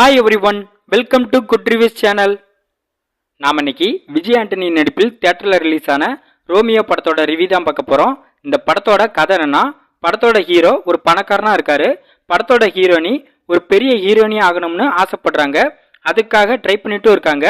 Hi every one welcome to good reviews channel நாம் இன்னைக்கு விஜய் ஆண்டனி நடிப்பில் தியேட்டரில் ரிலீஸ் ஆன ரோமியோ படத்தோட ரிவ்யூ தான் பார்க்க போகிறோம் இந்த படத்தோட கதை என்னன்னா படத்தோட ஹீரோ ஒரு பணக்காரனாக இருக்காரு. படத்தோட ஹீரோனி ஒரு பெரிய ஹீரோனி ஆகணும்னு ஆசைப்படுறாங்க. அதுக்காக ட்ரை பண்ணிட்டும் இருக்காங்க.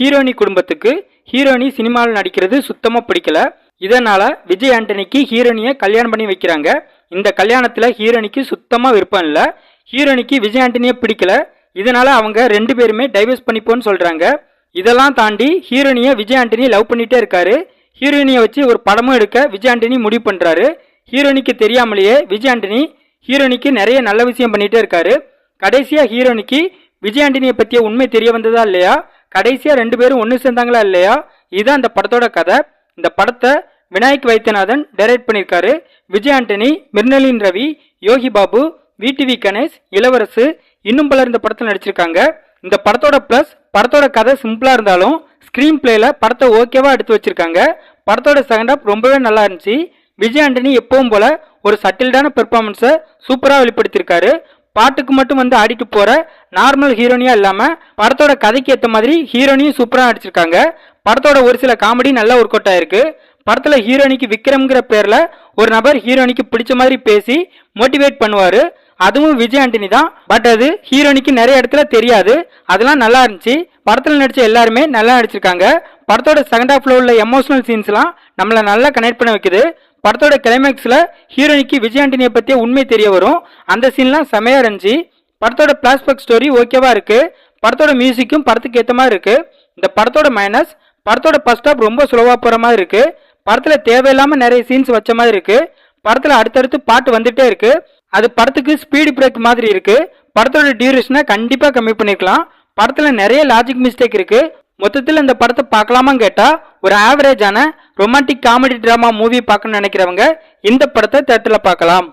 ஹீரோனி குடும்பத்துக்கு ஹீரோனி சினிமாவில் நடிக்கிறது சுத்தமாக பிடிக்கல. இதனால் விஜய் ஆண்டனிக்கு ஹீரோனியை கல்யாணம் பண்ணி வைக்கிறாங்க. இந்த கல்யாணத்தில் ஹீரோனிக்கு சுத்தமாக விருப்பம் இல்லை. ஹீரோனிக்கு விஜய் ஆண்டனியை பிடிக்கல. இதனால அவங்க ரெண்டு பேருமே டைவர்ஸ் பண்ணிப்போன்னு சொல்றாங்க. இதெல்லாம் தாண்டி ஹீரோனியை விஜய் ஆண்டனி லவ் பண்ணிட்டே இருக்காரு. ஹீரோயினியை வச்சு ஒரு படமும் எடுக்க விஜய் ஆண்டனி முடிவு பண்றாரு. ஹீரோனிக்கு தெரியாமலேயே விஜய் ஆண்டனி ஹீரோனிக்கு நிறைய நல்ல விஷயம் பண்ணிட்டே இருக்காரு. கடைசியா ஹீரோனிக்கு விஜய் ஆண்டனியை பத்திய உண்மை தெரிய வந்ததா இல்லையா? கடைசியா ரெண்டு பேரும் ஒன்று சேர்ந்தாங்களா இல்லையா? இதுதான் இந்த படத்தோட கதை. இந்த படத்தை விநாயக் வைத்தியநாதன் டைரக்ட் பண்ணியிருக்காரு. விஜய் ஆண்டனி மிர்னலின் ரவி யோகி பாபு விடிவி கணேஷ் இளவரசு இன்னும் பலர் இந்த படத்தில் நடிச்சிருக்காங்க. இந்த படத்தோட ப்ளஸ் படத்தோட கதை சிம்பிளாக இருந்தாலும் ஸ்க்ரீன் பிளேல படத்தை ஓகேவாக எடுத்து வச்சிருக்காங்க. படத்தோட செகண்ட் ஆஃப் ரொம்பவே நல்லா இருந்துச்சு. விஜய் ஆண்டனி எப்பவும் போல ஒரு சட்டில்டான பெர்ஃபார்மன்ஸை சூப்பராக வெளிப்படுத்தியிருக்காரு. பாட்டுக்கு மட்டும் வந்து ஆடிட்டு போகிற நார்மல் ஹீரோனியாக இல்லாமல் படத்தோட கதைக்கு ஏற்ற மாதிரி ஹீரோனியும் சூப்பராக நடிச்சிருக்காங்க. படத்தோட ஒரு சில காமெடி நல்லா ஒர்க் அவுட் ஆயிருக்கு. படத்தில் ஹீரோனிக்கு விக்ரம்ங்கிற பேரில் ஒரு நபர் ஹீரோனிக்கு பிடிச்ச மாதிரி பேசி மோட்டிவேட் பண்ணுவார். அதுவும் விஜய் ஆண்டனி தான். பட் அது ஹீரோனிக்கு நிறைய இடத்துல தெரியாது. அதெல்லாம் நல்லா இருந்துச்சு. படத்தில் நடித்த எல்லாருமே நல்லா நடிச்சிருக்காங்க. படத்தோட செகண்ட் ஹாஃப்ல உள்ள எமோஷனல் சீன்ஸ்லாம் நம்மளை நல்லா கனெக்ட் பண்ண வைக்குது. படத்தோட கிளைமேக்ஸில் ஹீரோனிக்கு விஜய் ஆண்டனியை பற்றிய உண்மை தெரிய வரும். அந்த சீன்லாம் செமையாக இருந்துச்சு. படத்தோட பிளாஸ்பேக் ஸ்டோரி ஓகேவா இருக்குது படத்தோட மியூசிக்கும் படத்துக்கு ஏற்ற மாதிரி இருக்குது இந்த படத்தோட மைனஸ் படத்தோட ஃபர்ஸ்ட் ஹாப் ரொம்ப ஸ்லோவா போகிற மாதிரி இருக்குது படத்தில் தேவையில்லாமல் நிறைய சீன்ஸ் வச்ச மாதிரி இருக்குது படத்தில் அடுத்தடுத்து பாட்டு வந்துகிட்டே இருக்குது அது படத்துக்கு ஸ்பீடு பிரேக் மாதிரி இருக்கு. படத்தோட டியூரேஷனை கண்டிப்பா கம்மி பண்ணிக்கலாம். படத்துல நிறைய லாஜிக் மிஸ்டேக் இருக்கு. மொத்தத்தில் இந்த படத்தை பார்க்கலாமான்னு கேட்டால் ஒரு ஆவரேஜான ரொமான்டிக் காமெடி ட்ராமா மூவி பார்க்கணும்னு நினைக்கிறவங்க இந்த படத்தை தேட்டரில் பார்க்கலாம்.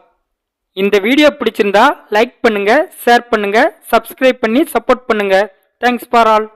இந்த வீடியோ பிடிச்சிருந்தா லைக் பண்ணுங்கள் ஷேர் பண்ணுங்கள் சப்ஸ்கிரைப் பண்ணி சப்போர்ட் பண்ணுங்கள் தேங்க்ஸ் ஃபார் ஆல்